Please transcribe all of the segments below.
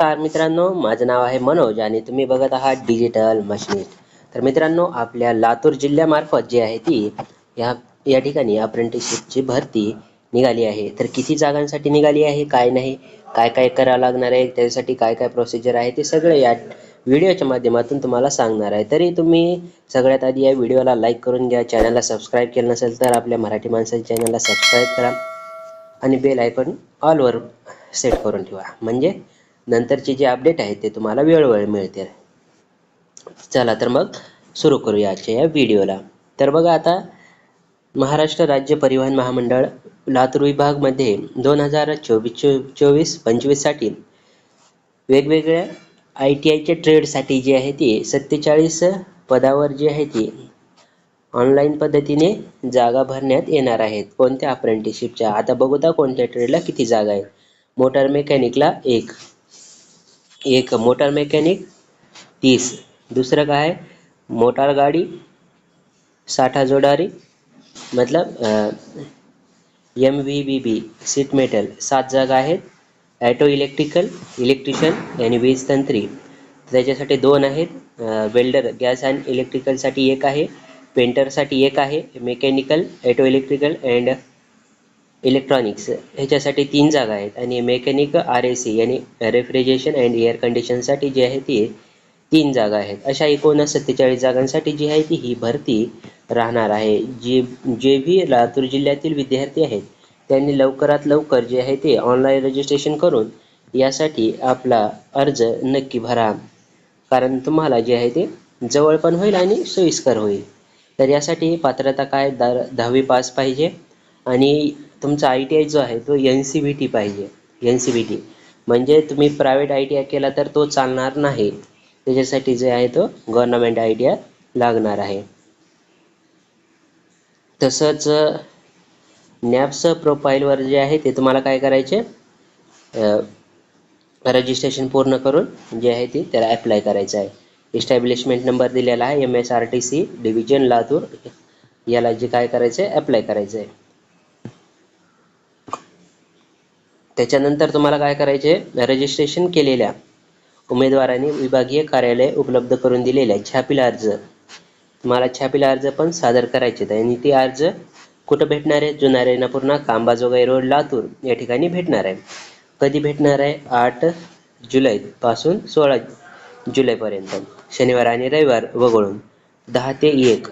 नमस्कार मित्रांनो माझं नाव आहे मनोज आणि तुम्ही बघत आहात डिजिटल मशिनिस्ट तर मित्रांनो आपल्या लातूर जिल्ह्यामार्फत जी आहे ती या या ठिकाणी अप्रेंटिसशिपची भरती निघाली आहे. तर किती जागांसाठी निघाली आहे काय नाही काय काय करावं लागणार आहे त्यासाठी काय काय प्रोसिजर आहे ते सगळं या व्हिडिओच्या माध्यमातून तुम्हाला सांगणार आहे. तरी तुम्ही सगळ्यात आधी या व्हिडिओला लाईक करून घ्या चॅनलला सबस्क्राईब केलं नसेल तर आपल्या मराठी माणसाच्या चॅनलला सबस्क्राईब करा आणि बेल आयकॉन ऑलवर सेट करून ठेवा. म्हणजे नंतरचे जे अपडेट आहेत ते तुम्हाला वेळोवेळी मिळतील. चला तर मग सुरू करूया आजच्या या व्हिडिओला तर बघा आता महाराष्ट्र राज्य परिवहन महामंडळ लातूर विभागमध्ये दोन हजार चोवीस चो चोवीस पंचवीससाठी वेगवेगळ्या आय टी आयच्या ट्रेडसाठी जी आहे ती सत्तेचाळीस पदावर जी आहे ती ऑनलाईन पद्धतीने जागा भरण्यात येणार आहेत. कोणत्या अप्रेंटिसशिपच्या आता बघूता कोणत्या ट्रेडला किती जागा आहेत. मोटर मेकॅनिकला एक. एक मोटर मेकॅनिक तीस. दुसरं काय आहे? मोटार गाडी साठा जोडारी मतलब M V B B sheet metal सात जागा आहेत. ॲटो इलेक्ट्रिकल इलेक्ट्रिशियन आणि वीज तंत्री. त्याच्यासाठी दोन आहेत. वेल्डर गॅस अँड इलेक्ट्रिकलसाठी एक आहे. पेंटरसाठी एक आहे. Mechanical auto electrical and electronics ह्याच्यासाठी तीन जागा आहेत. आणि मेकॅनिक आर ए सी यानी रेफ्रिजरेशन अँड एअर कंडिशनसाठी जी आहे ती तीन जागा आहेत. अशा एकूण सत्तेचाळीस जागांसाठी जी आहे ती ही भरती राहणार आहे. जी जे बी लातूर जिल्ह्यातील विद्यार्थी आहेत त्यांनी लवकरात लवकर जे आहे ते ऑनलाईन रजिस्ट्रेशन करून यासाठी आपला अर्ज नक्की भरा. कारण तुम्हाला जे आहे ते जवळ पण होईल आणि सोयीस्कर होईल. तर यासाठी पात्रता काय? दर दहावी पास पाहिजे. आणि तुमचा आय टी आय जो आहे तो एन सी बी टी पाहिजे. एन सी बी टी म्हणजे तुम्ही प्रायव्हेट आय टी आय केला तर तो चालणार नाही. त्याच्यासाठी जे आहे तो गव्हर्नमेंट आय टी आय लागणार आहे. तसंच नॅप्स प्रोफाईलवर जे आहे ते तुम्हाला काय करायचे? रजिस्ट्रेशन पूर्ण करून जे आहे ते त्याला अप्लाय करायचं आहे. इस्टॅब्लिशमेंट नंबर दिलेला आहे M S R T C division Latur. याला जे काय करायचं आहे अप्लाय करायचं आहे त्याच्यानंतर तुम्हाला काय करायचे? रजिस्ट्रेशन केलेल्या उमेदवारांनी विभागीय कार्यालय उपलब्ध करून दिलेल्या छापील अर्ज. तुम्हाला छापील अर्ज पण सादर करायचे आहेत आणि ते अर्ज कुठं भेटणार आहे? जुना रेणापूर कांबाजोगाई रोड लातूर या ठिकाणी भेटणार आहे. कधी भेटणार आहे? आठ जुलैपासून सोळा जुलैपर्यंत शनिवार आणि रविवार वगळून दहा ते एक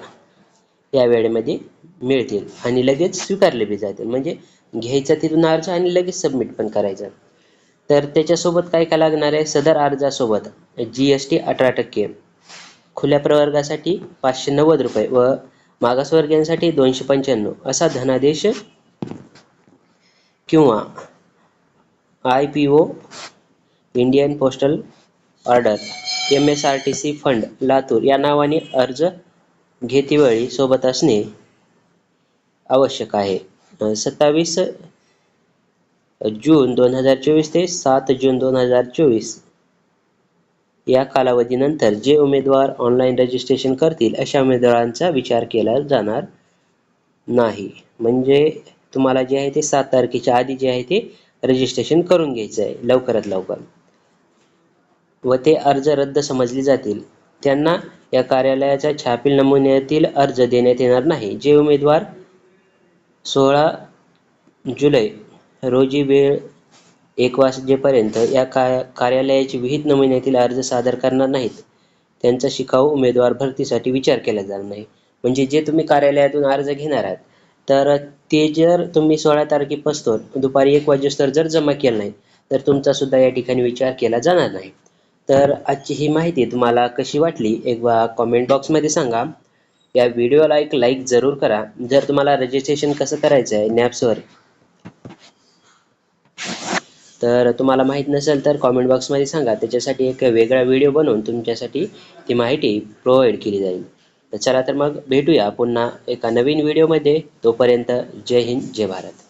या वेळेमध्ये मिळतील आणि लगेच स्वीकारले बी जातील. म्हणजे घ्यायचा तिथून अर्ज आणि लगेच सबमिट पण करायचा. तर त्याच्यासोबत काय काय लागणार आहे? सदर अर्जासोबत जी एस टी अठरा टक्के खुल्या प्रवर्गासाठी पाचशे नव्वद रुपये व मागासवर्गीयांसाठी दोनशे पंच्याण्णव असा धनादेश किंवा I P O Indian postal order M S R T C fund Latur या नावाने अर्ज घेतेवेळी सोबत असणे आवश्यक आहे. सत्तावीस जून दोन हजार चोवीस ते सात जून दोन हजार चोवीस. या कालावधीनंतर जे उमेदवार ऑनलाईन रजिस्ट्रेशन करतील अशा उमेदवारांचा विचार केला जाणार नाही. म्हणजे तुम्हाला जे आहे ते सात तारखेच्या आधी जे आहे ते रजिस्ट्रेशन करून घ्यायचं आहे लवकरात लवकर. व ते अर्ज रद्द समजले जातील. त्यांना या कार्यालयाच्या छापील नमुन्यातील अर्ज देण्यात येणार नाही. जे उमेदवार सोळा जुलै रोजी वेळ एक वाजेपर्यंत या का कार्यालयाचे विहित नमुन्यातील अर्ज सादर करणार नाहीत. त्यांचा शिकाऊ उमेदवार भरतीसाठी विचार केला जाणार नाही. म्हणजे जे तुम्ही कार्यालयातून अर्ज घेणार आहात तर ते जर तुम्ही सोळा तारखेपासून दुपारी एक वाजेस्तर जर जमा केलं नाही तर तुमचा सुद्धा या ठिकाणी विचार केला जाणार नाही. तर आजची ही माहिती तुम्हाला कशी वाटली एक कॉमेंट बॉक्समध्ये सांगा. या व्हिडिओला एक लाईक जरूर करा. जर तुम्हाला रजिस्ट्रेशन कसं करायचं आहे नॅप्सवर तर तुम्हाला माहीत नसेल तर कॉमेंट बॉक्समध्ये सांगा. त्याच्यासाठी एक वेगळा व्हिडिओ बनवून तुमच्यासाठी ती माहिती प्रोव्हाइड केली जाईल. तर चला तर मग भेटूया पुन्हा एका नवीन व्हिडिओमध्ये तोपर्यंत जय हिंद जय भारत.